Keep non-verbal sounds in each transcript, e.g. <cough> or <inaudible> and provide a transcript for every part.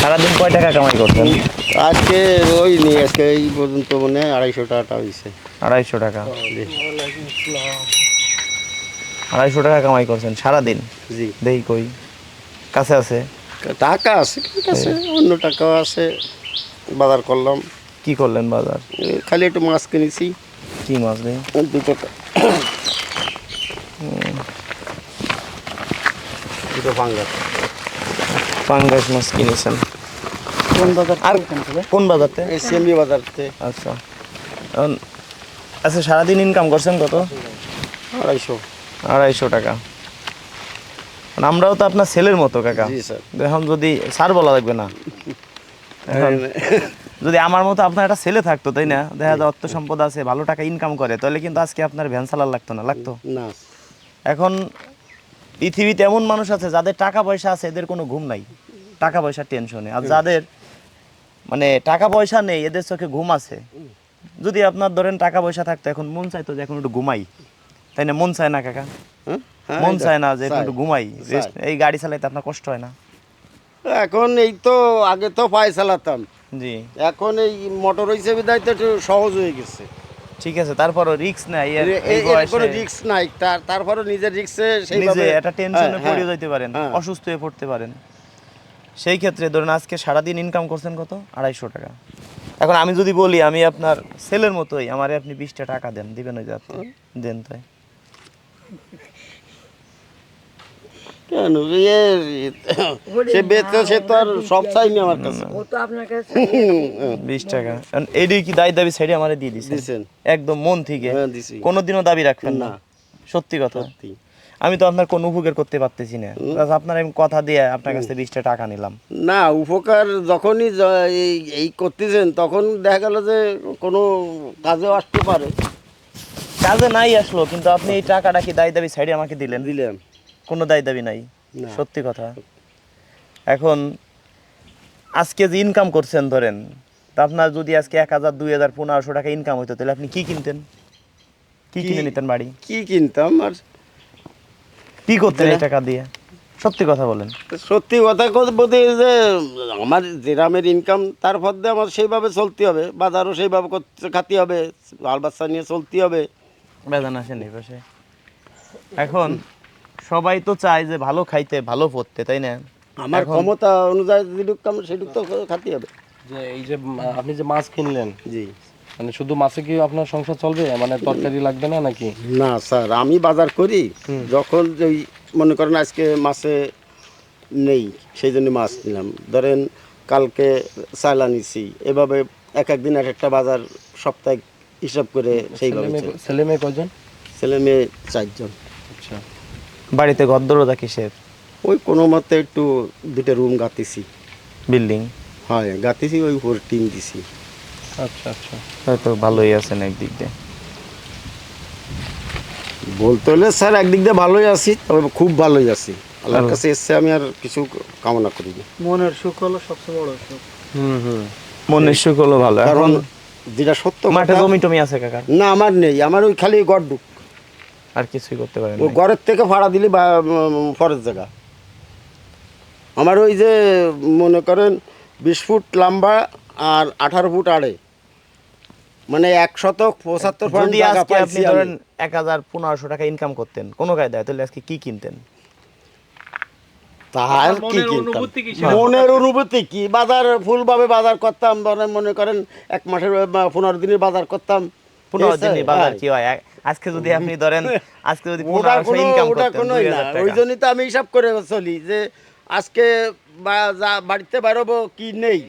সারাদিন কয় টাকা কামাই করছেন আজকে ওই নি আজকে এই পর্যন্ত মনে হয় আড়াইশো টাকাটা হয়েছে আড়াইশো টাকা। আড়াইশো টাকা কামাই করছেন সারাদিন? জি। দেখি কই? কাছে আছে? টাকা আছে আছে অন্য টাকাও আছে বাজার করলাম। কি করলেন বাজার? খালি একটু মাছ কিনেছি। কি মাছ নেই দুটো দুটো ফাঙ্গাস। পাঙ্গাস মাছ কিনেছেন। কোন বাজার আর কোন বাজারতে? এই সেমনি বাজারতে আচ্ছা। এখন আচ্ছা সারাদিন ইনকাম করছেন কত? আড়াইশো। আড়াইশো টাকা। মানে আমরাও তো আপনার ছেলের মতো কাকা। জি স্যার। এখন যদি স্যার বলা লাগবে না। এখন যদি আমার মতো আপনার একটা ছেলে থাকতো তাই না? দেখা যায় অর্থ সম্পদ আছে ভালো টাকা ইনকাম করে তাহলে কিন্তু আজকে আপনার ভ্যান চালার লাগতো না লাগতো। না। এখন পৃথিবীতে এমন মানুষ আছে যাদের টাকা পয়সা আছে এদের কোনো ঘুম নাই। টাকা পয়সার টেনশনে আর যাদের মানে টাকা পয়সা নেই এদের চোখে ঘুম আছে। যদি আপনার ধরেন টাকা পয়সা থাকতো এখন মন চাইতো যে এখন একটু ঘুমাই। তাই না? মন চায় না কাকা। হ্যাঁ? মন চায় না যে এখন একটু ঘুমাই। এই গাড়ি চালাইতে আপনার কষ্ট হয় না? এখন এই তো আগে তো পায়ে চালাতাম। জি। এখন এই মোটর হয়েছে দায়িত্ব একটু সহজ হয়ে গেছে। ঠিক আছে তারপরও রিস্ক নাই কোনো রিস্ক নাই তার তারপরও নিজের রিস্কে নিজে একটা টেনশনে হ্যাঁ, পড়ে যেতে পারেন হ্যাঁ। অসুস্থ হয়ে পড়তে পারেন। সেই ক্ষেত্রে ধরুন আজকে সারাদিন ইনকাম করছেন কত? আড়াইশো টাকা। এখন আমি যদি বলি আমি আপনার ছেলের মতোই আমারে আপনি বিশটা টাকা দেন দিবেন ওই যে আপনি দেন তাই। কেন? এ সে বেচতে সে তো আর সব চাইনি আমার কাছে। ও তো আপনার কাছে <laughs> বিশ টাকা। এখন এইটাই কি দায় দাবি সাইডে আমারে দিয়ে দিছে? দিছেন। একদম মন থেকে। হ্যাঁ কোনোদিনও দাবি রাখবেন না। সত্যি কথা। সত্যি। আমি তো আপনার কোনো উপকার করতে পারতেছি না। আপনার আমি কথা দিয়ে আপনার কাছ থেকে বিশটা টাকা নিলাম। না উপকার যখনই এই এই করতেছেন তখন দেখা গেল যে কোনো কাজেও আসতে পারে। কাজে নাই আসলো কিন্তু আপনি এই টাকাটা কি দায় দাবি সাইডে আমাকে দিলেন? দিলাম কোনো দায় দাবি নাই। সত্যি কথা। এখন আজকে যে ইনকাম করছেন ধরেন তা আপনার যদি আজকে এক হাজার দুই হাজার পনেরোশো টাকা ইনকাম হইতো তাহলে আপনি কি কিনতেন? কি কিনে নিতেন বাড়ি? কি কিনতাম আর কি করতেন এই টাকা দিয়ে? সত্যি কথা বলেন। সত্যি কথা বলতে যে আমার যেরামের ইনকাম তার মধ্যে আমার সেইভাবে চলতে হবে। বাজারও সেইভাবে করতে খাতে হবে। বাল বাচ্চা নিয়ে চলতে হবে। বেদান আসেন পাশে। এখন সবাই তো চায় যে ভালো খাইতে ভালো পড়তে তাই না? আমার ক্ষমতা অনুযায়ী যেটুক কাম সেটুক তো খাতে হবে। যে এই যে আপনি যে মাছ কিনলেন জি। মানে শুধু মাছে কি আপনার সংসার চলবে? মানে তরকারি লাগবে না নাকি? না স্যার আমি বাজার করি যখন ওই মনে করেন আজকে মাছে নেই সেই জন্য মাছ নিলাম। ধরেন কালকে চালা নিছি এভাবে এক একদিন এক একটা বাজার সপ্তাহে হিসাব করে সেইভাবে ছেলে মেয়ে কজন ছেলে মেয়ে চারজন। আচ্ছা। বাড়িতে গদ্দরতা কিসের? ওই কোনো মতে একটু দুটো রুম গাতিছি বিল্ডিং? হ্যাঁ গাতিছি ওই উপর টিন দিছি। আচ্ছা আচ্ছা। হয়তো ভালোই আছেন একদিক দিয়ে। বলতে হলে স্যার একদিক দিয়ে ভালোই আছি তবে খুব ভালোই আছি। আল্লাহর কাছে এসছে আমি আর কিছু কামনা করি না। মনের সুখ হলো সবচেয়ে বড় সুখ। হুম হুম। মনের সুখ হলো ভালো। কারণ এখন যেটা সত্য মাঠে জমি টমি আছে কাকার? না আমার নেই আমার ওই খালি গড়ডুক আর কিছুই করতে পারেন ওই ঘরের থেকে ভাড়া দিলি বা ফরের জায়গা। আমার ওই যে মনে করেন বিশ ফুট লম্বা আর আঠারো ফুট আড়ে। মানে এক শতক পঁচাত্তর যদি আজকে আপনি ধরেন এক হাজার পনেরোশো টাকা ইনকাম করতেন কোনো কায়দায় তাহলে আজকে কি কিনতেন? তার কি কিনতাম? মনের অনুভূতি কি? বাজার ফুলভাবে বাজার করতাম মনে করেন এক মাসের পনেরো দিনের বাজার করতাম। পনেরো এসে, দিনই বাজার। কি হয়? আজকে যদি <laughs> আপনি ধরেন আজকে যদি ইনকাম করতেন হাজার ওই জন্যই তো আমি হিসাব করে চলি যে আজকে বাড়িতে বেরোবো কি নেই?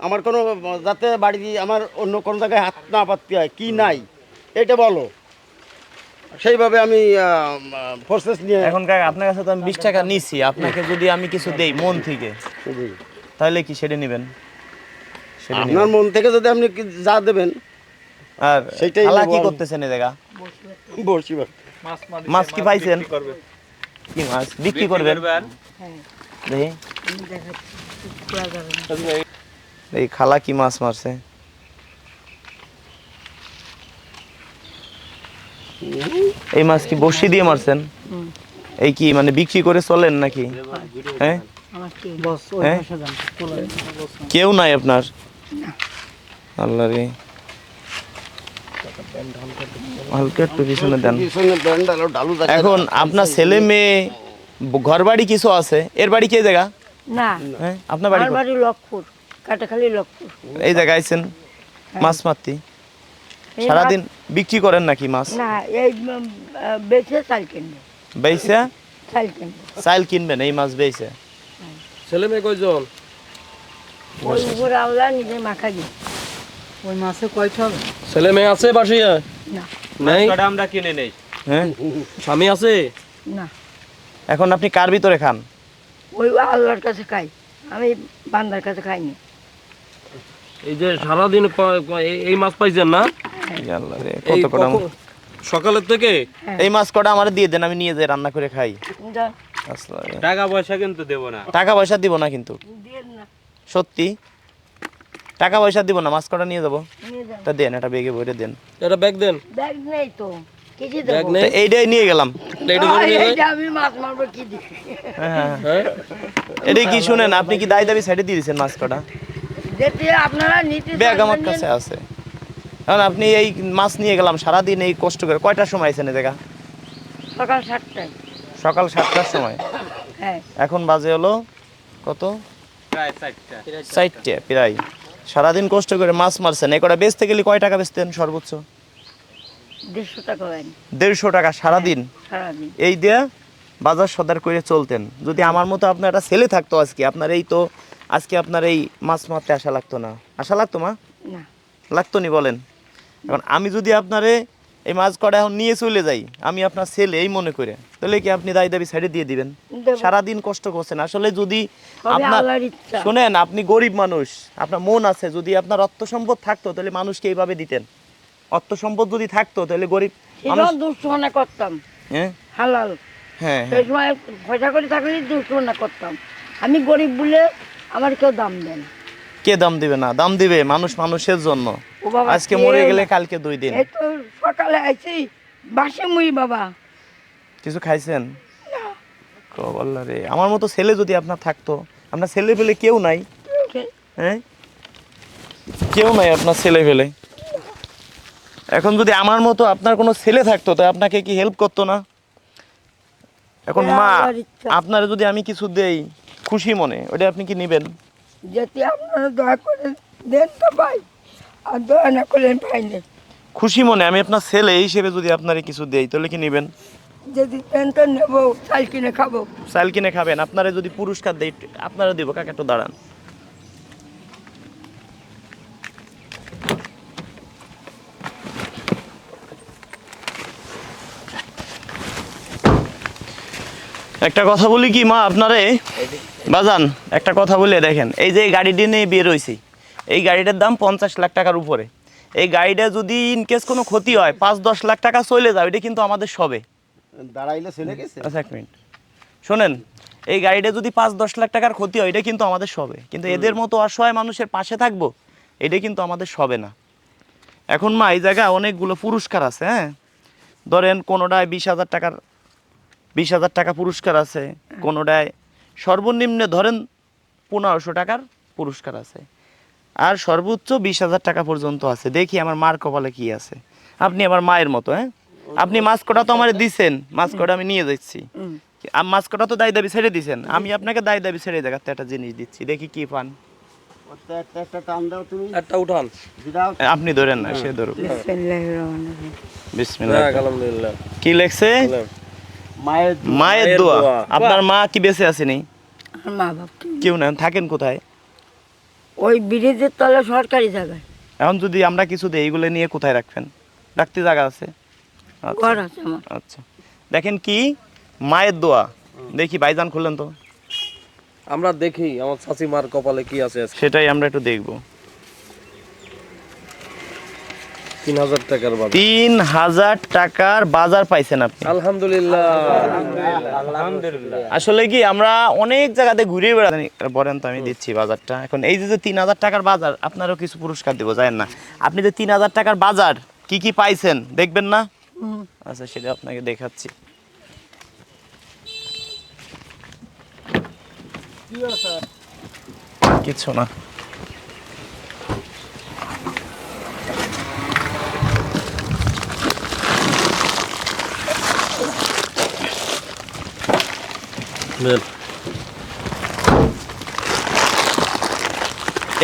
আমার কোনো যাতে বাড়ি আমার অন্য কোনো জায়গায় হাত না পাততে হয় কি নাই? এটা বলো। সেইভাবে আমি প্রসেস নিয়ে এখন কাকা আপনার কাছে তো আমি বিশ টাকা নিছি। আপনাকে যদি আমি কিছু দেই মন থেকে তাহলে কি সেটা নেবেন? আপনার মন থেকে যদি আপনি যা দেবেন আর সেইটাই খালা কি করতেছেন এই জায়গা? বসি। মাছ কি পাইছেন? কি মাছ? বিক্রি করবেন? দেখি। এই খালা কি মাছ মারছে। এই মাছ কি বসি দিয়ে মারছেন? এই কি মানে বিক্রি করে চলেন নাকি? হ্যাঁ? আমার কি বস ওই হ্যাঁ? বস কেউ নাই আপনার? আল্লাহ রে। হালকা একটু পিছনে দেন। এখন আপনার ছেলে মেয়ে ঘর বাড়ি কিছু আছে? এর বাড়ি কে জায়গা? না। হ্যাঁ আপনার বাড়ি বাড়ি লক্ষপুর কাটাখালি লক্ষপুর এই জায়গায় আইছেন মাছ মারতি? সারাদিন বিক্রি করেন নাকি মাছ? না এই বেচে চাল চাল কিনবেন এই মাছ বেইছে ছেলে মেয়ে কয়জন? ওই উপরে আল্লাহ নিজে মাখা দিয়ে। ওই মাছে কয়টা হবে? ছেলে মেয়ে আছে বাসে না। নেই? আমরা কিনে নেই। হ্যাঁ? স্বামী আছে? না। এখন আপনি কার ভিতরে খান? ওই আল্লাহর কাছে খাই। আমি বান্দার কাছে খাইনি। এই যে সারাদিন এই- মাছ পাইছেন না? রে, কত কটা সকালের থেকে? এই মাছ কটা আমার দিয়ে দেন আমি নিয়ে যাই রান্না করে খাই। টাকা পয়সা কিন্তু দেবো না। টাকা পয়সা দিব না কিন্তু। সত্যি? টাকা পয়সা দিব না মাছ কটা নিয়ে যাব। তা দেন এটা বেগে বইরে দেন। এটা ব্যাগ দেন। ব্যাগ নেই তো কিছু ব্যাগ দেবো এইটাই নিয়ে গেলাম। এটা ধরে নিয়ে যাই। এইটা আমি মাছ মারবো কি দিই হ্যাঁ হ্যাঁ। এটাই কি শুনেন আপনি কি দায় দাবি সাইডে দিয়ে দিয়েছেন মাছ কটা যেটি আপনারা নিতে ব্যাগ আমার কাছে আছে। এখন আপনি এই মাছ নিয়ে গেলাম সারাদিন এই কষ্ট করে কয়টার সময় আইছেন এই জায়গা? সকাল সাতটায়। সকাল সাতটার সময়? হ্যাঁ। এখন বাজে হলো কত? চারটে প্রায়। সারাদিন কষ্ট করে মাছ মারছেন। এ কটা বেচতে গেলে কয় টাকা বেচতেন সর্বোচ্চ? দেড়শো টাকা দেড়শো টাকা সারাদিন? সারাদিন। এই দিয়ে বাজার সদার করে চলতেন। যদি আমার মতো আপনার একটা ছেলে থাকতো আজকে আপনার এই তো আজকে আপনার এই মাছ মারতে আসা লাগতো না। আসা লাগতো মা? লাগতো নি বলেন? এখন আমি যদি আপনারে এই মাছ কটা এখন নিয়ে চলে যাই। আমি আপনার ছেলে এই মনে করে। তাহলে কি আপনি দায় দাবি সাইডে দিয়ে দিবেন? সারাদিন কষ্ট করছেন। আসলে যদি আপনার শোনেন আপনি গরিব মানুষ আপনার মন আছে যদি আপনার অর্থ সম্পদ থাকতো তাহলে মানুষকে এইভাবে দিতেন। অর্থ সম্পদ যদি থাকতো তাহলে গরিব করতাম। হ্যাঁ? হালাল। হ্যাঁ হ্যাঁ। সেই সময় পয়সা করে থাকলে দুষ্টমনা করতাম। আমি গরিব বলে আমার কেউ দাম দেন কে দাম দিবে না? দাম দিবে মানুষ মানুষের জন্য। আজকে মরে গেলে কালকে দুই দিন। এই তো সকালে আইছি বাসে মুই বাবা। কিছু খাইছেন? কবল্লা রে আমার মতো ছেলে যদি আপনার থাকতো আপনার ছেলে পেলে কেউ নাই? হ্যাঁ? কেউ নাই আপনার ছেলে পেলে? এখন যদি আমার মতো আপনার কোনো ছেলে থাকতো তো আপনাকে কি হেল্প করতো না? এখন মা আপনার যদি আমি কিছু দেই খুশি মনে ওটা আপনি কি নেবেন? যেতে আপনারা দয়া করে দেন তো ভাই আর দয়া না করলেন ভাই নেই খুশি মনে আমি আপনার ছেলে হিসেবে যদি আপনারে কিছু দেই তাহলে কি নেবেন? যদি দেন তো নেব চাল কিনে খাব। চাল কিনে খাবেন আপনারা যদি পুরস্কার দেই আপনারা দিব কাকে একটু দাঁড়ান। একটা কথা বলি কি মা আপনারে? বাজান একটা কথা বলে দেখেন এই যে গাড়িটি নিয়ে বের হয়েছি এই গাড়িটার দাম পঞ্চাশ লাখ টাকার উপরে। এই গাড়িটা যদি ইনকেস কোনো ক্ষতি হয় পাঁচ দশ লাখ টাকা চলে যাবে এটা কিন্তু আমাদের সবে। দাঁড়াইলে ছেলে গেছে? আচ্ছা এক মিনিট। শোনেন এই গাড়িটা যদি পাঁচ দশ লাখ টাকার ক্ষতি হয় এটা কিন্তু আমাদের সবে। কিন্তু এদের মতো অসহায় মানুষের পাশে থাকব এটা কিন্তু আমাদের সবে না। এখন মা এই জায়গায় অনেকগুলো পুরস্কার আছে হ্যাঁ? ধরেন কোনোটায় বিশ হাজার টাকার বিশ হাজার টাকা পুরস্কার আছে কোনোটায় সর্বনিম্ন ধরেন পনেরোশো টাকার পুরস্কার আছে। আর সর্বোচ্চ বিশ হাজার টাকা পর্যন্ত আছে। দেখি আমার মার কপালে কি আছে। আপনি আমার মায়ের মতো হ্যাঁ? আপনি মাছ কটা তো আমার দিছেন। মাছ কটা আমি নিয়ে যাচ্ছি। আর মাছ কটা তো দায় দাবি ছেড়ে দিছেন। আমি আপনাকে দায় দাবি ছেড়ে দেখাতে একটা জিনিস দিচ্ছি। দেখি কি পান। একটা উঠান। আপনি ধরেন না সে ধরুন বিসমিল্লাহির রহমানির রহিম। বিসমিল্লাহ। কি লেখছে? মায়ের দোয়া। আপনার মা কি বেঁচে আসেনি মা বাপ কেউ না থাকেন কোথায়? ওই ব্রিজের তলে সরকারি জায়গায়। এখন যদি আমরা কিছু দিই এইগুলো নিয়ে কোথায় রাখবেন? রাখতে জায়গা আছে? আচ্ছা, ঘর আছে আমার। আচ্ছা। দেখেন কি? মায়ের দোয়া। দেখি বাইজান খুললেন তো। আমরা দেখি আমার চাচি মার কপালে কি আছে সেটাই আমরা একটু দেখব। তিন হাজার টাকার বাজার। তিন হাজার টাকার বাজার পাইছেন আপনি? আলহামদুলিল্লাহ। আসলে কি আমরা অনেক জায়গাতে ঘুরে বলেন তো আমি দিচ্ছি বাজারটা। এখন এই যে যে তিন হাজার টাকার বাজার আপনারও কিছু পুরস্কার দেবো জানেন না? আপনি যে তিন হাজার টাকার বাজার কি কি পাইছেন দেখবেন না? আচ্ছা সেটা আপনাকে দেখাচ্ছি। কিছু না।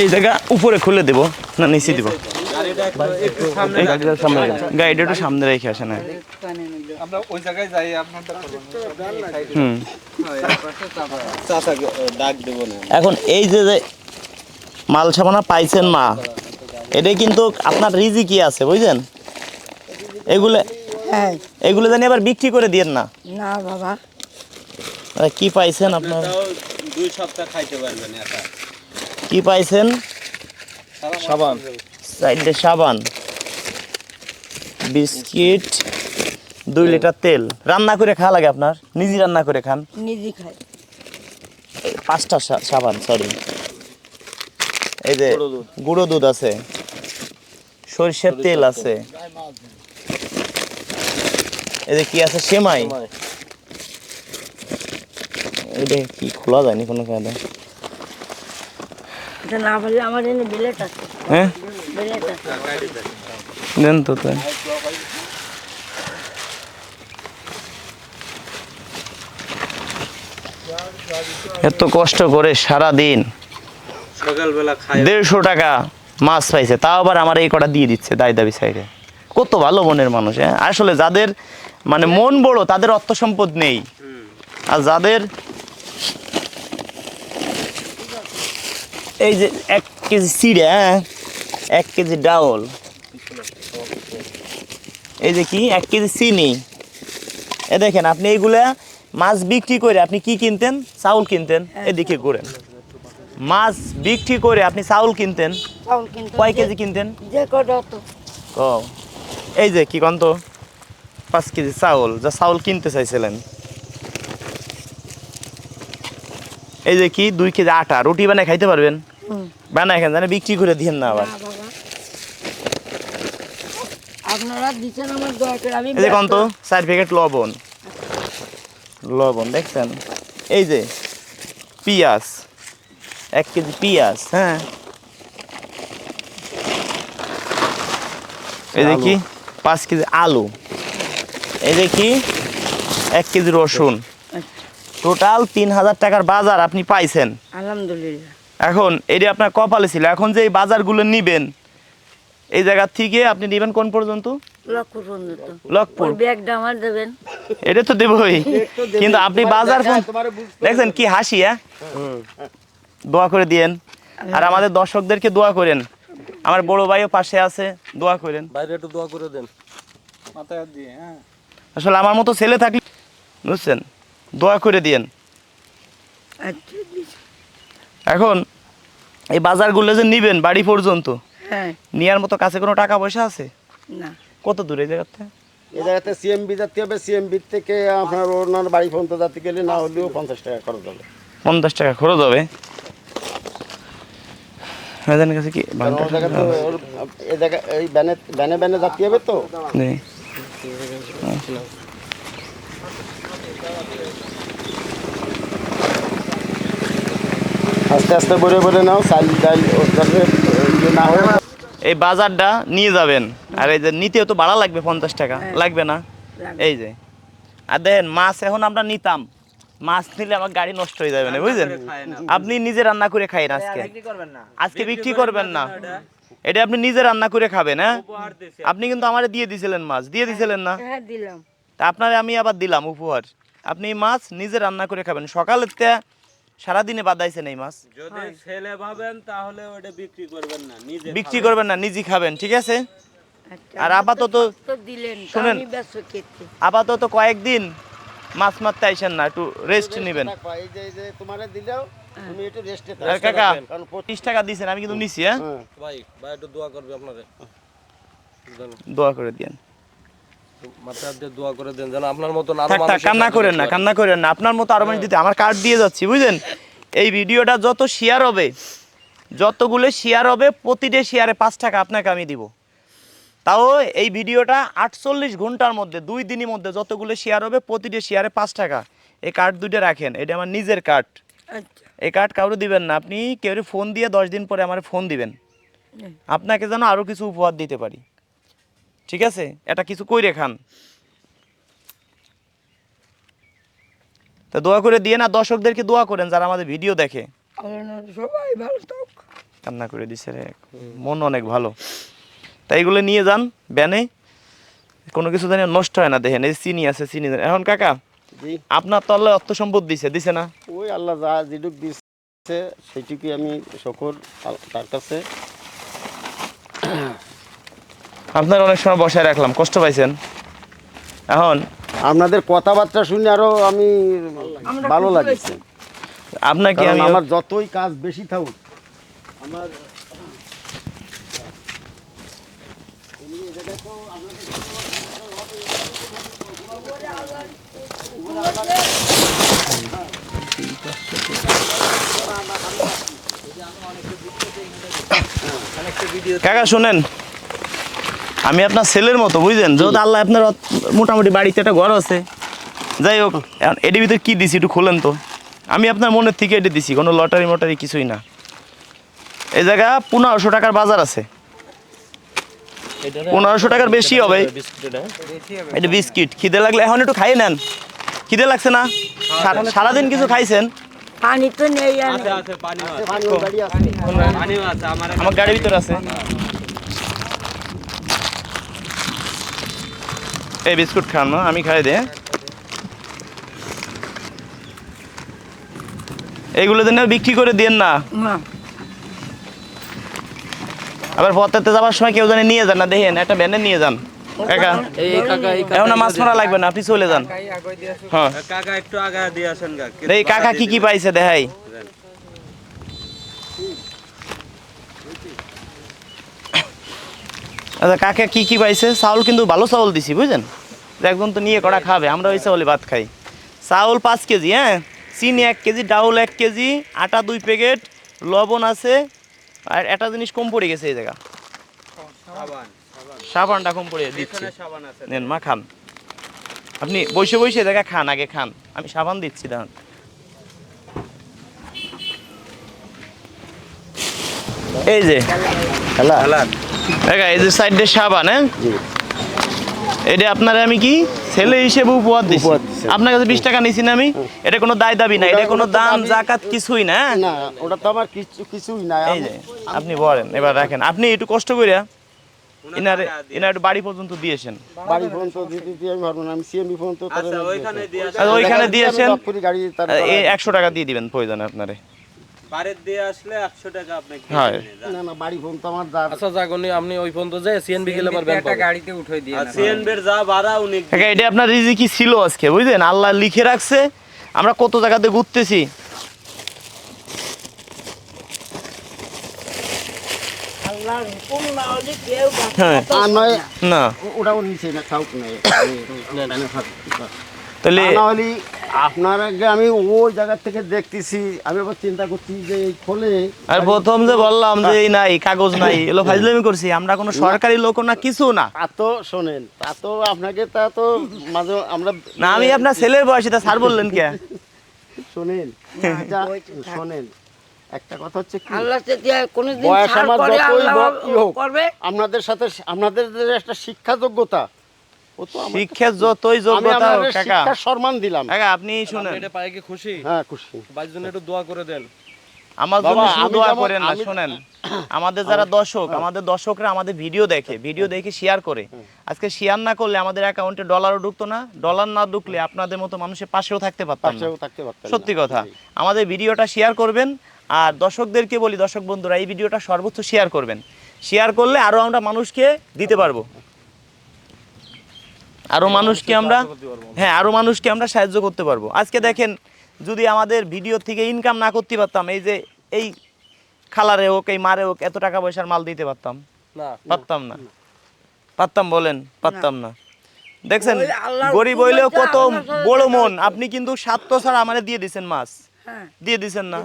এই জায়গা উপরে খুলে দেব না নিচে দিব? গাড়িটা একটু সামনে রেখে আসে না দেবো না এখন এই যে যে মাল সামানা পাইছেন মা এটাই কিন্তু আপনার রিজি কি আছে বুঝছেন এগুলো হ্যাঁ। এগুলো জানি আবার বিক্রি করে দিয়েন না। না বাবা। কি পাইছেন আপনার? দুই সপ্তাহ খাইতে পারবেন কি পাইছেন? সাবান। চারটে সাবান। বিস্কিট দুই লিটার তেল। রান্না করে খাওয়া লাগে আপনার? নিজে রান্না করে খান? নিজে খাই। পাঁচটা সাবান সরি এই যে গুঁড়ো দুধ। আছে। সরিষার তেল আছে। এই যে কি আছে? সেমাই। এটা কি খোলা যায়নি কোনো কায়দা না বললে আমার এনে বিলেট আছে। হ্যাঁ? বিলেট আছে। দেন তো তাই। এত কষ্ট করে সারা দিন সকালবেলা দেড়শো টাকা মাছ পাইছে তাও আবার আমার এই কটা দিয়ে দিচ্ছে দায় দাবি সাইডে। কত ভালো মনের মানুষ হ্যাঁ? আসলে যাদের মানে মন বড় তাদের অর্থ সম্পদ নেই। আর যাদের এই যে এক কেজি চিড়ে হ্যাঁ? এক কেজি ডাউল। এই যে কি? এক কেজি চিনি। এ দেখেন আপনি এইগুলা মাছ বিক্রি করে আপনি কি কিনতেন? চাউল কিনতেন? এদিকে ঘুরেন মাছ বিক্রি করে আপনি চাউল কিনতেন? কয় কেজি কিনতেন? ও এই যে কি কন্ত পাঁচ কেজি চাউল যা চাউল কিনতে চাইছিলেন। এই যে কি? দুই কেজি আটা। রুটি বানায় খাইতে পারবেন? হুম। বানায় খান জানে বিক্রি করে দিয়েন না আবার। না আপনারা দিচ্ছেন আমার দয়া আমি এই যে কন্ত চার প্যাকেট লবণ। লবণ দেখছেন? এই যে পিঁয়াজ এক কেজি পিঁয়াজ হ্যাঁ। এই কি? পাঁচ কেজি আলু। এই কি? এক কেজি রসুন। টোটাল তিন হাজার টাকার বাজার আপনি পাইছেন। আলহামদুলিল্লাহ। এখন এটি আপনার কপালে ছিল। এখন যে এই বাজারগুলো নিবেন এই জায়গা থেকে আপনি নেবেন কোন পর্যন্ত? লক্ষ পর্যন্ত। লক্ষপুর ব্যাগটা আমার দেবেন। এটা তো দেবই। কিন্তু আপনি বাজার দেখছেন কি হাসি হ্যাঁ? দোয়া করে দিয়েন। আর আমাদের দর্শকদেরকে দোয়া করেন। আমার বড় ভাইও পাশে আছে দোয়া করেন। বাইরে একটু দোয়া করে দেন। মাথায় দিয়ে হ্যাঁ। আসলে আমার মতো ছেলে থাকলে বুঝছেন? দোয়া করে দিয়েন। আচ্ছা। এখন এই বাজারগুলো যে নিবেন বাড়ি পর্যন্ত হ্যাঁ। নেওয়ার মতো কাছে কোনো টাকা পয়সা আছে? না। কত দূরে এই জায়গাতে? এই জায়গাতে সিএমবি যাতে হবে সিএমবি থেকে আপনার ওনার বাড়ি পর্যন্ত যাতে গেলে না হলেও পঞ্চাশ টাকা খরচ হবে। পঞ্চাশ টাকা খরচ হবে? মেয়েদের কাছে কি এই জায়গা এই ব্যানে ব্যানে ব্যানে যাতে হবে তো? আস্তে আস্তে বলে বলে নাও চাল ডাল ইয়ে না এই বাজারটা নিয়ে যাবেন। আর এই যে নিতেও তো ভাড়া লাগবে পঞ্চাশ টাকা। লাগবে না? এই যে। আর দেখেন মাছ এখন আমরা নিতাম। মাছ নিলে আমার গাড়ি নষ্ট হয়ে যাবে না বুঝলেন? আপনি নিজে রান্না করে খাইন আজকে। আজকে বিক্রি করবেন না। এটা আপনি নিজে রান্না করে খাবেন হ্যাঁ? আপনি কিন্তু আমার দিয়ে দিছিলেন মাছ। দিয়ে দিছিলেন না? হ্যাঁ তা আপনারে আমি আবার দিলাম উপহার। আপনি মাছ নিজে রান্না করে খাবেন। সকালের তে সারাদিনে বাদাইছেন এই মাছ। যদি ছেলে ভাবেন তাহলে ওটা বিক্রি করবেন না নিজে বিক্রি করবেন না নিজে খাবেন ঠিক আছে? আচ্ছা আর আপাতত তো দিলেন শুনেন। আমি ব্যস্ত আপাতত কয়েকদিন মাছ মারতে আইসেন না একটু রেস্ট নেবেন। রাখবা, এই যে তোমারে দিলেও তুমি একটু রেস্টে আর কাকা পঁচিশ টাকা দিয়েছেন আমি কিন্তু নিছি হ্যাঁ হ্যাঁ? ভাই ভাই একটু দোয়া করবে আপনারে। দোয়া করে দিয়েন। দিয়ে দোয়া করে দেন যেন আপনার মতন আরও থাক থাক মানুষ কান্না করেন না কান্না করেন না। আপনার মতো আরও মানুষ দিতে আমার কার্ড দিয়ে যাচ্ছি বুঝলেন? এই ভিডিওটা যত শেয়ার হবে যতগুলো শেয়ার হবে প্রতিটা শেয়ারে পাঁচ টাকা আপনাকে আমি দিব। তাও এই ভিডিওটা আটচল্লিশ ঘণ্টার মধ্যে দুই দিনের মধ্যে যতগুলো শেয়ার হবে প্রতিটা শেয়ারে পাঁচ টাকা। এই কার্ড দুইটা রাখেন এটা আমার নিজের কার্ড আচ্ছা। এই কার্ড কাউরে দিবেন না আপনি কেউ ফোন দিয়ে দশ দিন পরে আমার ফোন দিবেন। আপনাকে যেন আরও কিছু উপহার দিতে পারি। ঠিক আছে? এটা কিছু কইরে খান। তা দোয়া করে দিয়ে না দর্শকদেরকে দোয়া করেন যারা আমাদের ভিডিও দেখে। সবাই ভালো থাক। কান্না করে দিছে রে মন অনেক ভালো। তাই এগুলো নিয়ে যান ব্যানে। কোনো কিছু জানি নষ্ট হয় না দেখেন এই চিনি আছে চিনি এখন কাকা আপনার তো আল্লাহ অর্থ সম্পদ দিছে দিছে না? ওই আল্লাহ যা যেটুক দিচ্ছে সেইটুকুই আমি শকর আল- তার কাছে। আপনার অনেক সময় বসায় রাখলাম কষ্ট পাইছেন। এখন? আপনাদের কথাবার্তা শুনে আরও আমি ভালো লাগছে। আপনাকে আমি আমার যতই কাজ বেশি থাকুক আমার কাকা শুনেন। আমি আপনার ছেলের মতো বুঝলেন? যেহেতু আল্লাহ আপনার মোটামুটি বাড়িতে একটা ঘর আছে। যাই হোক এটির ভিতরে কী দিছি একটু খোলেন তো। আমি আপনার মনের থেকে এটি দিছি কোনো লটারি মটারি কিছুই না। এই জায়গা পনেরোশো টাকার বাজার আছে। পনেরোশো টাকার বেশি হবে। এটা বিস্কিট। খিদে লাগলে এখন একটু খাইয়ে নেন। খিদে লাগছে না? সারা- সারাদিন কিছু খাইছেন? পানি তো নেই আর আছে আছে পানিও আছে। পানি ওই গাড়ি আছে পানিও আছে। আমার আমার গাড়ির ভিতরে আছে। এই বিস্কুট খান না আমি খাই দে। এইগুলো দিনে বিক্রি করে দিয়েন না। আবার পথেতে যাওয়ার সময় কেউ জানি নিয়ে যান না দেখেন একটা ভ্যানে নিয়ে যান। কাকা এখন মাছ মারা লাগবে না আপনি চলে যান। হ্যাঁ। কাকা একটু আগা দিয়ে আসেন গা এই কাকা কি কি পাইছে দেখাই। আচ্ছা কাকে কি কি পাইছে? চাউল কিন্তু ভালো চাউল দিছি বুঝলেন একদম তো নিয়ে কড়া খাবে আমরা ওই চাউলে ভাত খাই। চাউল পাঁচ কেজি হ্যাঁ? চিনি এক কেজি ডাউল এক কেজি আটা দুই প্যাকেট লবণ আছে। আর একটা জিনিস কম পড়ে গেছে এই জায়গা। সাবানটা কম পড়ে দিচ্ছি। সাবান নেন মা খান। আপনি বসে বসে দেখা খান আগে খান। আমি সাবান দিচ্ছি দাঁড়ান। এই যে। খেলা দেখা এই যে সাইডে সাবান হ্যাঁ? এটা আপনার আমি কি? ছেলে হিসেবে উপহার দিচ্ছি আপনার কাছে বিশ টাকা নিছি না আমি। এটা কোনো দায় দাবি না এটা কোনো দাম জাকাত কিছুই না হ্যাঁ? ওটা তো আমার কিছু কিছুই না এই যে আপনি বলেন এবার রাখেন আপনি একটু কষ্ট করিয়া ইনারে ইনার একটু বাড়ি পর্যন্ত দিয়েছেন। বাড়ি ফোন তো দিতে দিয়ে আমি পারব না। আমি সিএমবি ফোন তো তাহলে আচ্ছা ওইখানে দিয়ে আচ্ছা, ওইখানে দিয়েছেন। একশো টাকা দিয়ে দিবেন প্রয়োজনে আপনারে। বাড়ির দিয়ে আসলে একশো টাকা আপনি কিনে হয়। নিয়ে যান। না না বাড়ি ফোন তো আমার যার আচ্ছা জাগনি আপনি ওই পর্যন্ত যে সিএনবি গেলে পারবেন আর সিএনবির যা ভাড়া উনি এটা আপনার রিজিকি ছিল আজকে বুঝলেন? আল্লাহ লিখে রাখছে। আমরা কত জায়গাতে ঘুরতেছি? না ওটাও নিচে তাহলে আগে আমি ওই জায়গা থেকে দেখতেছি। আমি আবার চিন্তা করছি যে এই খোলে আর প্রথম যে বললাম যে এই নাই কাগজ নাই <laughs> এলো ফাজলামি করছি। আমরা কোনো সরকারি লোক না কিছু না। তা তো শোনেন তা তো আপনাকে তা তো মাঝে আমরা না আমি আপনার ছেলের বয়সী তা স্যার বললেন কে? <laughs> শোনেন শোনেন একটা কথা হচ্ছে কি আল্লাহ কোনোদিন বয়স আমার যতই আল্লাহ বড় ই হোক, আপনাদের সাথে আপনাদের একটা শিক্ষা যোগ্যতা ও তো আমার- শিক্ষার যতই যোগ্যতা কাকা। শিক্ষার সম্মান দিলাম। কাকা আপনি শুনেন। এটা পায়ে কি খুশি। হ্যাঁ খুশি। বাইর জন্য একটু দোয়া করে দেন। আমার জন্য দোয়া করেন না শুনেন। আমাদের যারা দর্শক আমাদের দর্শকরা আমাদের ভিডিও দেখে ভিডিও দেখে শেয়ার করে। আজকে শেয়ার না করলে আমাদের অ্যাকাউন্টে ডলারও ঢুকতো না ডলার না ঢুকলে আপনাদের মতো মানুষের পাশেও থাকতে পারতাম। সত্যি কথা। আমাদের ভিডিওটা শেয়ার করবেন আর দর্শকদেরকে বলি দর্শক বন্ধুরা এই ভিডিওটা সর্বোচ্চ শেয়ার করবেন। শেয়ার করলে আরও আমরা মানুষকে দিতে পারব। আরও মানুষকে আমরা হ্যাঁ আরও মানুষকে আমরা সাহায্য করতে পারব। আজকে দেখেন যদি আমাদের ভিডিও থেকে ইনকাম না করতে পারতাম এই যে এই খালারে হোক এই মারে হোক এত টাকা পয়সার মাল দিতে পারতাম। পারতাম না। পারতাম বলেন পারতাম না। দেখছেন গরিব হইলেও কত বড় মন। আপনি কিন্তু স্বার্থ ছাড়া আমারে দিয়ে দিছেন মাছ। হ্যাঁ। দিয়ে দিছেন না।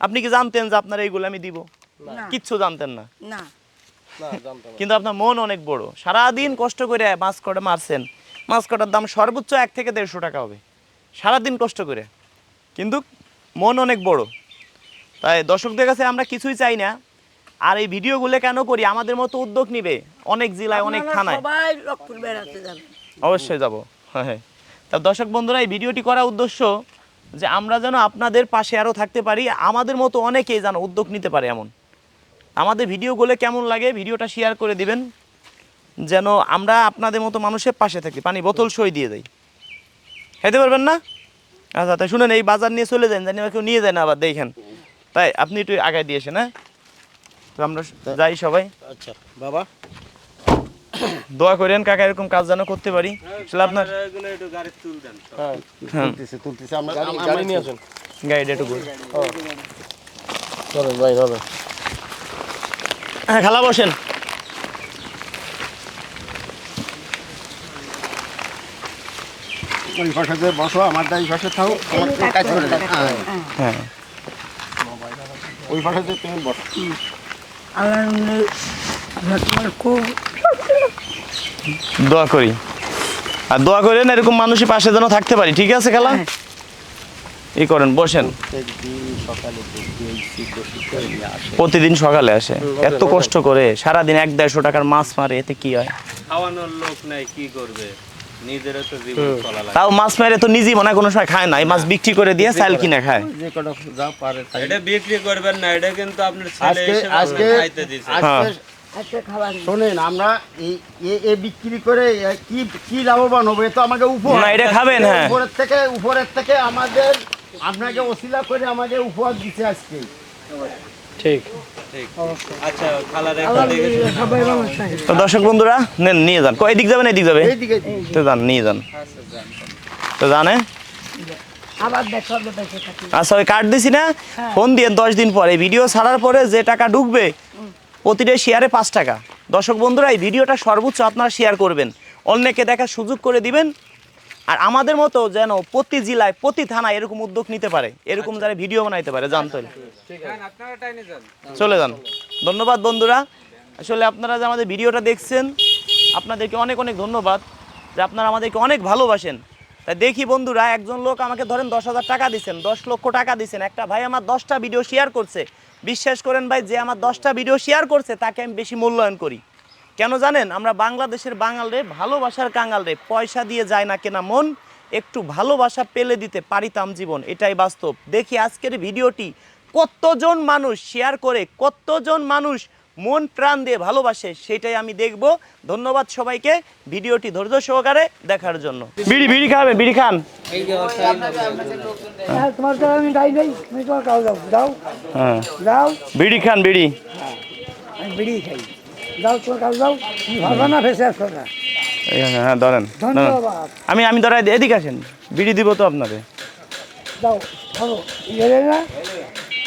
আপনি কি জানতেন যে আপনার এইগুলো আমি দিব? কিচ্ছু জানতেন না। না। না জানতাম না। কিন্তু আপনার মন অনেক বড়। সারাদিন কষ্ট করে মাছ করে মারছেন। মাছ কাটার দাম সর্বোচ্চ এক থেকে দেড়শো টাকা হবে। সারাদিন কষ্ট করে। কিন্তু মন অনেক বড়। তাই দর্শকদের কাছে আমরা কিছুই চাই না। আর এই ভিডিওগুলো কেন করি? আমাদের মতো উদ্যোগ নিবে অনেক জেলায় অনেক থানায়। অবশ্যই যাব। হ্যাঁ হ্যাঁ। তা দর্শক বন্ধুরা এই ভিডিওটি করার উদ্দেশ্য যে আমরা যেন আপনাদের পাশে আরও থাকতে পারি। আমাদের মতো অনেকেই যেন উদ্যোগ নিতে পারে এমন। আমাদের ভিডিওগুলো কেমন লাগে ভিডিওটা শেয়ার করে দিবেন। যেন আমরা আপনাদের মতো মানুষের পাশে থাকি। পানি বোতল সই দিয়ে দেই। খেতে পারবেন না? আচ্ছা তাই শুনেন এই বাজার নিয়ে চলে যান জানি কেউ নিয়ে যায় না আবার দেখেন। তাই আপনি একটু আগায় দিয়ে এসেন হ্যাঁ? তো আমরা যাই সবাই। আচ্ছা বাবা। দোয়া করেন কাকা এরকম কাজ যেন করতে পারি। আসলে আপনার একটু গাড়ি তুল দেন হ্যাঁ। তুলতেছে তুলতেছে। আমরা গাড়ি গাড়ি নিয়ে আসেন। গাইড একটু করে চলেন ভাই চলেন। হ্যাঁ খালা বসেন। ওই পাশে বসো আমার এই পাশে থাকো আমার কাজ করে দাও হ্যাঁ। হ্যাঁ। ওই পাশে তুমি বসো। আল্লাহ খুব দোয়া করি। আর দোয়া করেন এরকম মানুষই পাশে যেন থাকতে পারি ঠিক আছে খেলা? ই করেন বসেন। প্রতিদিন সকালে আসে। এত কষ্ট করে সারাদিন এক দেড়শো টাকার মাছ মারে এতে কি হয়? খাওয়ানোর লোক নাই কি করবে? নিজেরও তো জীবন চলা লাগে। তাও মাছ মেরে তো নিজেই মনে হয় কোনো সময় খায় না এই মাছ বিক্রি করে দিয়ে চাল কিনে খায়। যে কটা যা পারে তাই। এটা বিক্রি করবেন না এটা কিন্তু আপনার ছেলে আজকে আজকে খাইতে দিছে। আজকে শোনেন আমরা এই এ এ বিক্রি করে কি কি লাভবান হবে? তো আমাকে উপহার না, এটা খাবেন, হ্যাঁ। উপরের থেকে উপরের থেকে আমাদের আপনাকে ওসিলা করে আমাকে উপহার দিতে আজকে। ঠিক। ঠিক। আচ্ছা তো দর্শক বন্ধুরা নেন নিয়ে যান। কয় দিক যাবেন এদিক যাবে তো যান নিয়ে যান। তো জানে আচ্ছা ওই কার্ড দিছি না? ফোন দিয়ে দশ দিন পরে। ভিডিও ছাড়ার পরে যে টাকা ঢুকবে প্রতিটা শেয়ারে পাঁচ টাকা। দর্শক বন্ধুরা এই ভিডিওটা সর্বোচ্চ আপনারা শেয়ার করবেন। অন্যকে দেখার সুযোগ করে দিবেন। আর আমাদের মতো যেন প্রতি জেলায় প্রতি থানায় এরকম উদ্যোগ নিতে পারে এরকম যারা ভিডিও বানাইতে পারে জানতো আপনারা চলে যান। ধন্যবাদ বন্ধুরা। আসলে আপনারা যে আমাদের ভিডিওটা দেখছেন আপনাদেরকে অনেক অনেক ধন্যবাদ যে আপনারা আমাদেরকে অনেক ভালোবাসেন। তাই দেখি বন্ধুরা একজন লোক আমাকে ধরেন দশ হাজার টাকা দিচ্ছেন দশ লক্ষ টাকা দিচ্ছেন একটা ভাই আমার দশটা ভিডিও শেয়ার করছে। বিশ্বাস করেন ভাই যে আমার দশটা ভিডিও শেয়ার করছে তাকে আমি বেশি মূল্যায়ন করি। কেন জানেন? আমরা বাংলাদেশের বাঙাল রে ভালোবাসার কাঙাল রে পয়সা দিয়ে যায় না কেনা মন একটু ভালোবাসা পেলে দিতে পারিতাম জীবন এটাই বাস্তব। দেখি আজকের ভিডিওটি কতজন মানুষ শেয়ার করে কতজন মানুষ মন প্রাণ দিয়ে ভালোবাসে সেটাই আমি দেখব। ধন্যবাদ সবাইকে ভিডিওটি ধৈর্য সহকারে দেখার জন্য। বিড়ি বিড়ি খাবেন বিড়ি খান। হ্যাঁ হ্যাঁ। যাও। বিড়ি খান বিড়ি। বিড়ি খাই। যাও যাও। ভালো না ফেসে আসো না। হ্যাঁ ধরেন। ধন্যবাদ। আমি আমি ধরাই এদিকে আসেন। বিড়ি দিব তো আপনারে। যাও ধরো গেলে না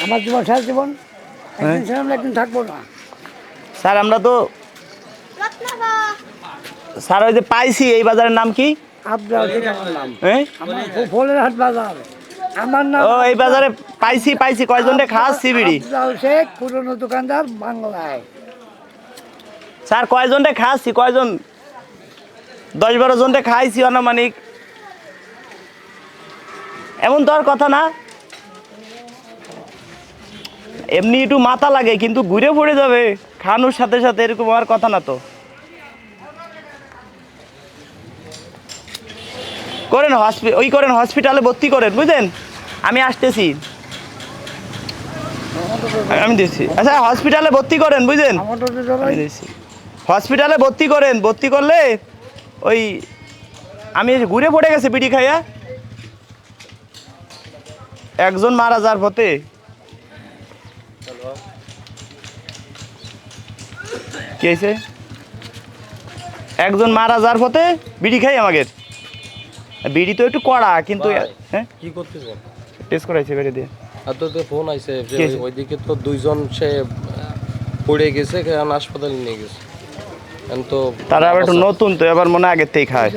আমার জীবন শেষ জীবন। একদিন ছিলাম একদিন থাকব না। স্যার আমরা তো স্যার ওই যে পাইছি এই বাজারের নাম কি? হ্যাঁ? আমার ফলের হাট বাজার। আমার নাম ও এই বাজারে পাইছি পাইছি কয়জনটা পুরনো দোকানদার বাংলায়। স্যার কয়জনটা খাওয়াচ্ছি কয়জন? দশ বারো জনটা খাইছি অনামানিক এমন তো আর কথা না। এমনি একটু মাথা লাগে কিন্তু ঘুরে পড়ে যাবে। খানোর সাথে সাথে এরকম আর কথা না তো। করেন হসপি ওই করেন হসপিটালে ভর্তি করেন বুঝলেন? আমি আসতেছি। আমি দিচ্ছি। আচ্ছা হসপিটালে ভর্তি করেন বুঝলেন? আমি দিচ্ছি। হসপিটালে ভর্তি করেন ভর্তি করলে ওই আমি ঘুরে পড়ে গেছি বিড়ি খাইয়া। একজন মারা যাওয়ার পথে। কি হয়েছে? একজন মারা যাওয়ার পথে বিড়ি খাই আমাকে। বিড়ি তো একটু কড়া কিন্তু হ্যাঁ? কি টেস্ট করাইছে বেড়ে দিয়ে। আর তো ফোন আইছে ওইদিকে তো দুইজন সে পড়ে গেছে হাসপাতালে নিয়ে গেছে। তো তারা আবার একটু নতুন তো এবার মনে হয় আগের থেকে খায়।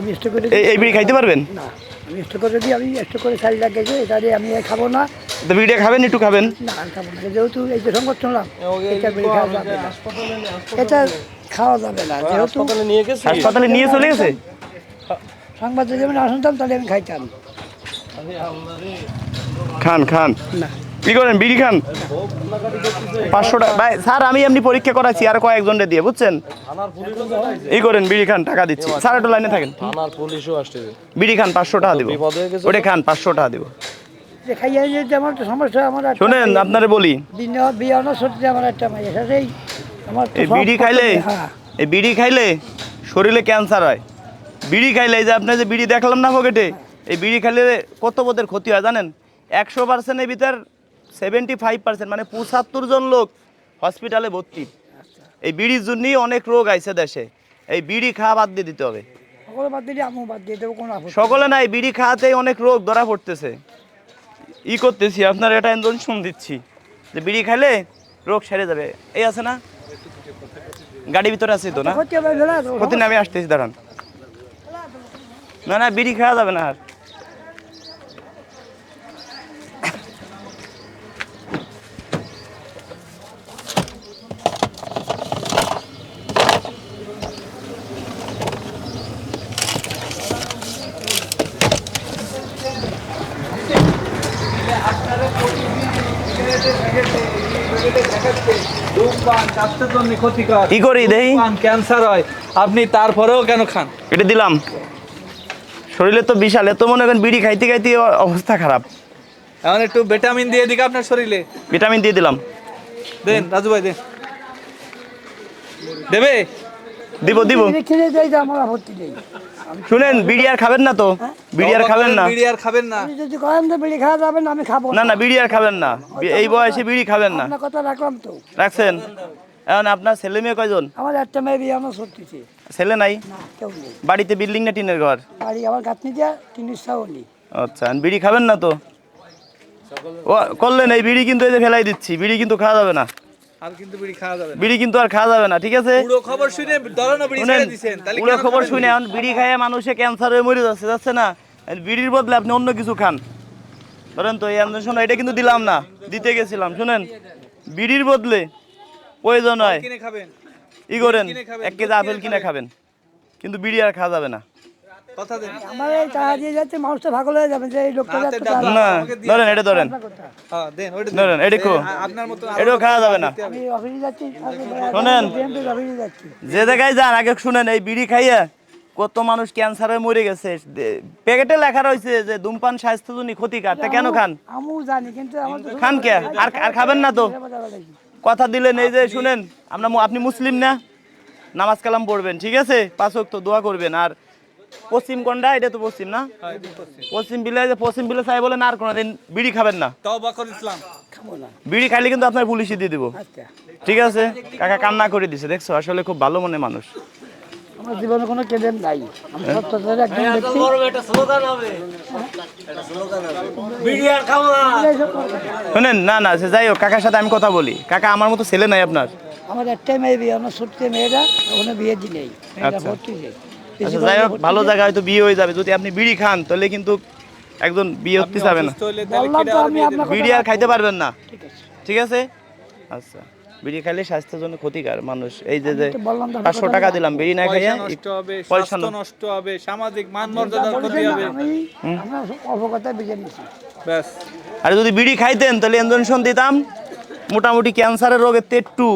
আমি করে এই বিড়ি খাইতে পারবেন? না আমি করে দিই আমি স্টো করে চাল লাগেছে এটা দিয়ে আমি খাব না। তো বিড়িটা খাবেন একটু খাবেন? না খাব না যেহেতু এই যে সংবাদ শুনলাম এটা বিড়ি খাওয়া যাবে না। এটা খাওয়া যাবে না যেহেতু হাসপাতালে নিয়ে গেছে? হাসপাতালে নিয়ে চলে গেছে? সংবাদ যদি আমি না শুনতাম তাহলে আমি খাইতাম। খান খান। না। কি করেন বিড়ি খান? পাঁচশো টাকা। ভাই স্যার আমি এমনি পরীক্ষা করাচ্ছি আর কয়েকজনকে দিয়ে বুঝছেন? এই করেন বিড়ি খান টাকা দিচ্ছি। স্যার একটু লাইনে থাকেন। বিড়ি খান পাঁচশো টাকা দিব। ওটা খান পাঁচশো টাকা দিব। শোনেন আপনারে বলি। বিনা বিয়ানো সত্যি আমার একটা মাইয়া সাথেই আমার তো এই বিড়ি খাইলে হ্যাঁ। এই বিড়ি খাইলে শরীরে ক্যান্সার হয়। বিড়ি খাইলে এই যে আপনার যে বিড়ি দেখলাম না পকেটে এই বিড়ি খাইলে কত বোধের ক্ষতি হয় জানেন? একশো পার্সেন্টের ভিতর সেভেন্টি ফাইভ পার্সেন্ট মানে পঁচাত্তর জন লোক হসপিটালে ভর্তি। এই বিড়ির জন্যই অনেক রোগ আইছে দেশে। এই বিড়ি খাওয়া বাদ দিয়ে দিতে হবে। সকলে নেই। বিড়ি খাওয়াতেই অনেক রোগ ধরা পড়তেছে। ই করতেছি আপনার এটা শুন দিচ্ছি যে বিড়ি খাইলে রোগ সেরে যাবে। এই আছে না? গাড়ির ভিতরে আছে তো না? ক্ষতি হবে ফেলা তো ক্ষতি না আমি আসতেছি দাঁড়ান। না না বিড়ি খাওয়া যাবে না আর ধূমপান স্বাস্থ্যের জন্য ক্ষতিকর। কি করি দেই? ক্যান্সার হয়। আপনি তারপরেও কেন খান? এটা দিলাম। শরীরে তো বিশাল এত মনে করেন বিড়ি খাইতে খাইতে অবস্থা খারাপ। এখন একটু ভিটামিন দিয়ে দিকে আপনার শরীরে। ভিটামিন দিয়ে দিলাম। দেন রাজু ভাই দেন। দেবে? দিব দিব। শুনেন বিড়ি আর খাবেন না তো? বিড়ি আর খাবেন না? বিড়ি আর খাবেন না। যদি করেন তো বিড়ি খাওয়া যাবে না আমি খাব। না না বিড়ি আর খাবেন না। এই বয়সে বিড়ি খাবেন না। কথা রাখলাম তো। রাখছেন? এখন আপনার ছেলে মেয়ে কয়জন? আমার একটা মেয়ে বিয়ানো সত্যিছে ছেলে নাই? কেউ নেই। বাড়িতে বিল্ডিং না টিনের ঘর? বাড়ি আমার গাঁথনি দিয়া ইচ্ছাও নেই। আচ্ছা আর বিড়ি খাবেন না তো? ও করলেন এই বিড়ি কিন্তু এই যে ফেলাই দিচ্ছি বিড়ি কিন্তু খাওয়া যাবে না। আর কিন্তু বিড়ি খাওয়া যাবে না। বিড়ি কিন্তু আর খাওয়া যাবে না ঠিক আছে? পুরো খবর শুনে ধরনো বিড়ি ছেড়ে দিছেন তাহলে পুরো খবর শুনে এখন বিড়ি খাইয়ে মানুষে ক্যান্সার হয়ে মরে যাচ্ছে যাচ্ছে না? বিড়ির বদলে আপনি অন্য কিছু খান। ধরেন তো এই শোনো এটা কিন্তু দিলাম না দিতে গেছিলাম শুনেন? বিড়ির বদলে প্রয়োজন হয়। কিনে খাবেন। ই করেন এক কেজি আপেল কিনে খাবেন। কিন্তু বিড়ি আর খাওয়া যাবে না। কথা দেন। আমার এই টাকা দিয়ে যাচ্ছে মানুষটা ভাগল হয়ে যাবে যে এই লোকটা যাচ্ছে না ধরেন এটা ধরেন। হ্যাঁ দেন ওইটা ধরেন এটা খো আপনার মতো এটাও খাওয়া যাবে না। আমি অফিসে যাচ্ছি শোনেন। অফিসে যাচ্ছি। যে জায়গায় যান আগে শুনেন এই বিড়ি খাইয়া কত মানুষ ক্যান্সারে মরে গেছে। প্যাকেটে লেখা রয়েছে যে ধূমপান স্বাস্থ্য জন্য ক্ষতিকার। তা কেন খান? আমিও জানি কিন্তু খান কে? আর আর খাবেন না তো? কথা দিলেন এই যে শুনেন আমরা আপনি মুসলিম না? নামাজ কালাম পড়বেন ঠিক আছে? পাঁচ তো দোয়া করবেন। আর পশ্চিম কোনটা? এটা তো পশ্চিম না? পশ্চিম। বিলে যে পশ্চিম বিলে চাই বলেন আর কোনোদিন বিড়ি খাবেন না। ইসলাম। বিড়ি খাইলে কিন্তু আপনার পুলিশে দিয়ে দিব। আচ্ছা। ঠিক আছে? কাকা কান্না করে দিছে দেখছ? আসলে খুব ভালো মনে মানুষ। আমার জীবনে কোনো কেলেন নাই। আমি সত্যতার একজন ব্যক্তি। শুনেন না না সে যাই হোক কাকার সাথে আমি কথা বলি। কাকা আমার মতো ছেলে নাই আপনার। আমার একটাই মেয়ে বিয়ে আমার ছোট্ট মেয়েরা ওখানে বিয়ে দিলেই। মেয়েটা আচ্ছা। আচ্ছা যাই হোক ভালো জায়গায় হয়তো বিয়ে হয়ে যাবে। যদি আপনি বিড়ি খান তাহলে কিন্তু একজন বিয়ে হতে যাবে না? বিড়ি আর খাইতে পারবেন না। ঠিক আছে? আচ্ছা। বিড়ি খাইলে স্বাস্থ্যের জন্য ক্ষতিকার মানুষ। এই যে যে পাঁচশো টাকা দিলাম বিড়ি না খাইয়া পয়সা নষ্ট হবে পয়সা নষ্ট। হবে সামাজিক মান মর্যাদার ক্ষতি হবে। ব্যাস। আর যদি বিড়ি খাইতেন তাহলে ইঞ্জেকশন দিতাম মোটামুটি ক্যান্সারের রোগের তো একটু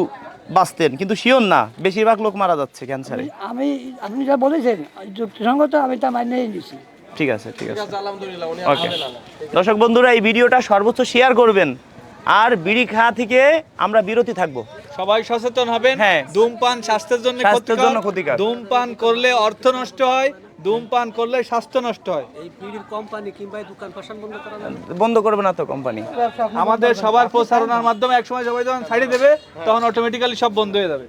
বাঁচতেন কিন্তু শিওর না বেশিরভাগ লোক মারা যাচ্ছে ক্যান্সারে। আমি আপনি যা বলেছেন যুক্তিসঙ্গত আমি তা মানিয়ে নিছি। ঠিক আছে ঠিক আছে। আলহামদুলিল্লাহ ওকে দর্শক বন্ধুরা এই ভিডিওটা সর্বোচ্চ শেয়ার করবেন। আর বিড়ি খাওয়া থেকে আমরা বিরতি থাকব। সবাই সচেতন হবেন। হ্যাঁ। ধূমপান স্বাস্থ্যের জন্য স্বাস্থ্যের জন্য ক্ষতিকর। ধূমপান করলে অর্থ নষ্ট হয় ধূমপান করলে স্বাস্থ্য নষ্ট হয়। এই বিড়ির কোম্পানি কিংবা দোকান ফাশান বন্ধ করবে না তো কোম্পানি আমাদের সবার প্রচারণার মাধ্যমে একসময় সবাই যখন ছাড়িয়ে দেবে তখন অটোমেটিক্যালি সব বন্ধ হয়ে যাবে।